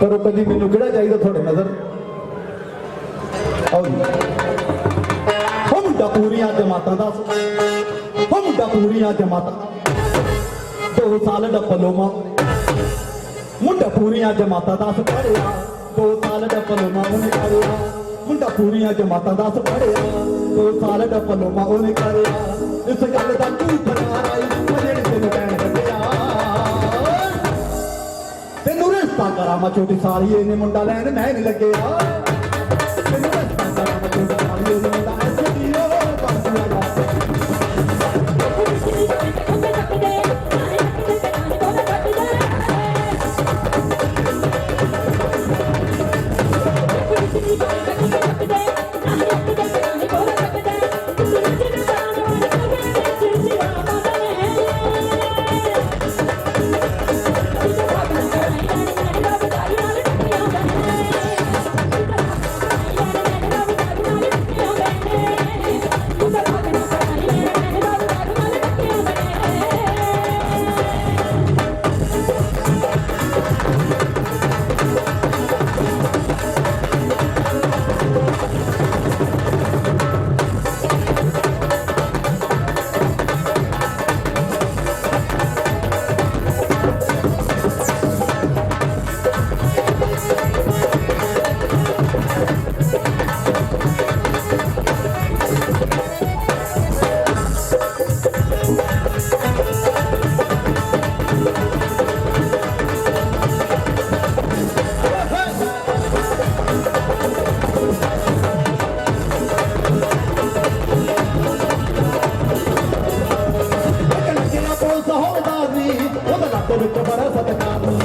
ਕਰੋ ਕਦੀ ਮੈਨੂੰ ਕਿਹੜਾ ਚਾਹੀਦਾ ਤੁਹਾਡੇ ਨਜ਼ਰ? ਆਓ ਹੋ ਮੁੰਡਾ ਪੂਰੀਆਂ ਜਮਾਤਾਂ ਦਾ ਹੋ ਮੁੰਡਾ ਪੂਰੀਆਂ ਜਮਾਤਾਂ ਦੋ। ਸਾਲ ਦਾ ਪਲੋਮਾ ਮੁੰਡਾ ਪੂਰੀਆਂ ਜਮਾਤਾਂ ਦਾ ਪੜਿਆ ਦੋ ਸਾਲ ਦਾ ਪਲੋਮਾ ਉਹਨੇ ਕਰਿਆ। ਮੁੰਡਾ ਪੂਰੀਆਂ ਜਮਾਤਾਂ ਦਾ ਪੜਿਆ ਦੋ ਸਾਲ ਦਾ ਪਲੋਮਾ ਉਹਨੇ ਕਰਿਆ। ਇਸ ਗੱਲ ਦਾ ਤੂੰ ਫਰਾਰ ਆਈ। ਰਿਸ਼ਤਾ ਕਰਾਂ ਮੈਂ ਛੋਟੀ ਮੁੰਡਾ ਲੈਣ ਮੈਂ ਨਹੀਂ ਲੱਗਿਆ। ਪੁਲਿਸ ਹੌਲਦਾਰ ਨੀ ਉਹਦਾ ਲੱਕ ਵਿੱਚ ਬੜਾ ਸਤਿਕਾਰ ਨੀ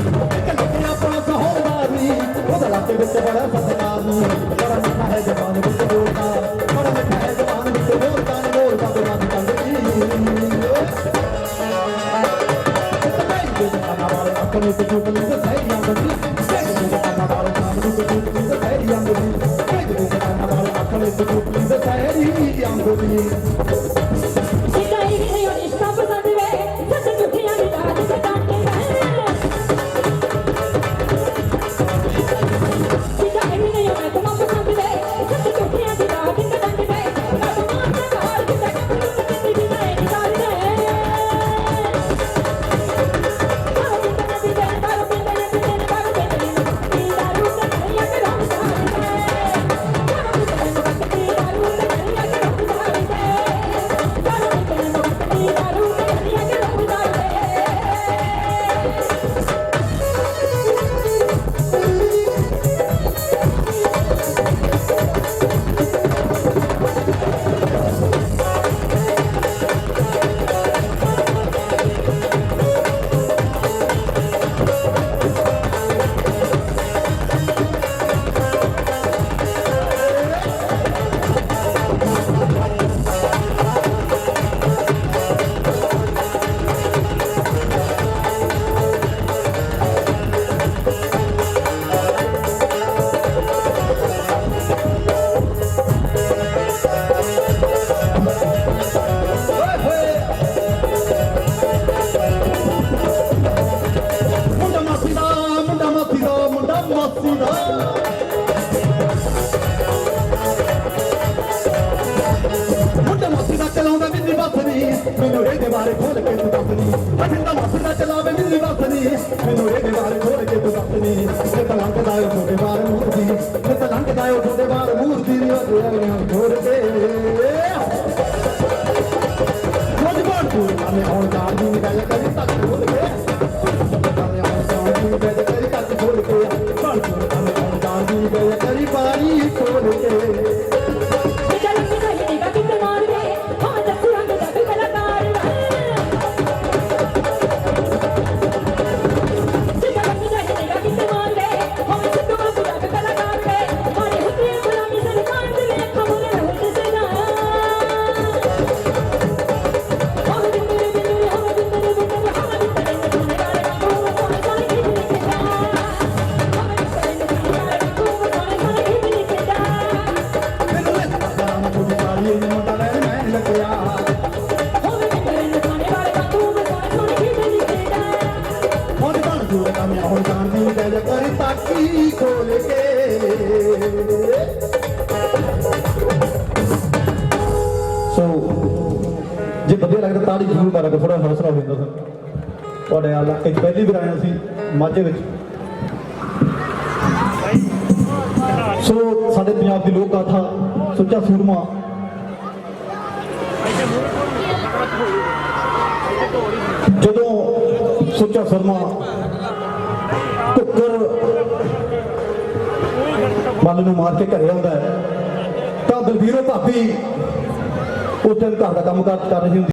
ਲੱਗਿਆ ਪੁਲਿਸ ਹੌਲਦਾਰ ਨੀ ਉਹਦਾ ਲੱਕ ਵਿੱਚ ਬੜਾ ਸਤਿਕਾਰ ਨੀ ਬੜਾ ਮਿੱਠਾ ਹੈ ਜਵਾਨ ਵਿੱਚ ਬੋਲਦਾ, ਬੜਾ ਮਿੱਠਾ ਹੈ ਜਵਾਨ ਵਿੱਚ ਬੋਲਦਾ ਨੀ ਬੋਲਦਾ ਤੇ ਮਨ ਕੰਦ ਜੀ। ਆਪਣੇ ਤੇ ਚੁੱਪ ਨਹੀਂ ਸਹੀ ਆਂਦੀ ਸਹੀ ਜਗ੍ਹਾ ਨਾਲ ਕੰਮ ਨੂੰ ਤੇ ਚੁੱਪ ਨਹੀਂ ਸਹੀ ਆਂਦੀ ਸਹੀ ਜਗ੍ਹਾ ਨਾਲ ਆਪਣੇ ਤੇ ਚੁੱਪ ਨਹੀਂ ਸਹੀ ਆਂਦੀ ਚਲਾਉਂਦਾ ਮੈਨੂੰ ਇਹਦੇ ਬਾਰੇ ਖੋਲ ਕੇ ਤੂੰ ਦੱਸਨੀ ਅਜਿੰਦਾ ਮਾਸੀ ਦਾ ਚਲਾਵੇ ਬਿੱਲੀ ਬਾਸਨੀ ਮੈਨੂੰ ਇਹਦੇ ਬਾਰੇ ਖੋਲ ਕੇ ਤੂੰ ਦੱਸਨੀ ਇਹ ਤਾਂ ਲੰਘਦਾ ਏ ਤੁਹਾਡੇ ਬਾਰ ਮੂਰਤੀ ਇਹ ਤਾਂ ਲੰਘਦਾ ਏ ਤੁਹਾਡੇ ਬਾਰੇ ਮੂਰਤੀ ਨੀ ਉਹ ਆਈਆਂ ਛੋੜ ਕੇ। ਬਹਿ ਜਾ ਕਰ ਤਾਕੀ ਖੋਲ ਕੇ ਸੋ ਜੇ ਵਧੀਆ ਲੱਗਦਾ ਤਾੜੀ ਜ਼ਰੂਰ ਮਾਰਾ ਥੋੜਾ ਹੌਸਲਾ ਹੋ ਜਾਂਦਾ ਸਰ। ਤੁਹਾਡੇ ਨਾਲ 'ਚ ਪਹਿਲੀ ਵਾਰ ਆਇਆ ਸੀ ਮਾਝੇ ਵਿੱਚ। ਸੋ ਸਾਡੇ ਪੰਜਾਬ ਦੀ ਲੋਕ ਗਾਥਾ ਸੁੱਚਾ ਸੂਰਮਾ। ਜਦੋਂ ਸੁੱਚਾ ਸੂਰਮਾ ਕੁੱਕਰ ਮੱਲ ਨੂੰ ਮਾਰ ਕੇ ਘਰੇ ਆਉਂਦਾ ਹੈ। ਤਾਂ ਦਲਬੀਰੋ ਭਾਬੀ ਉਸ ਦਿਨ ਘਰ ਦਾ ਕੰਮ ਕਾਰ ਕਰ ਰਹੀ ਹੁੰਦੀ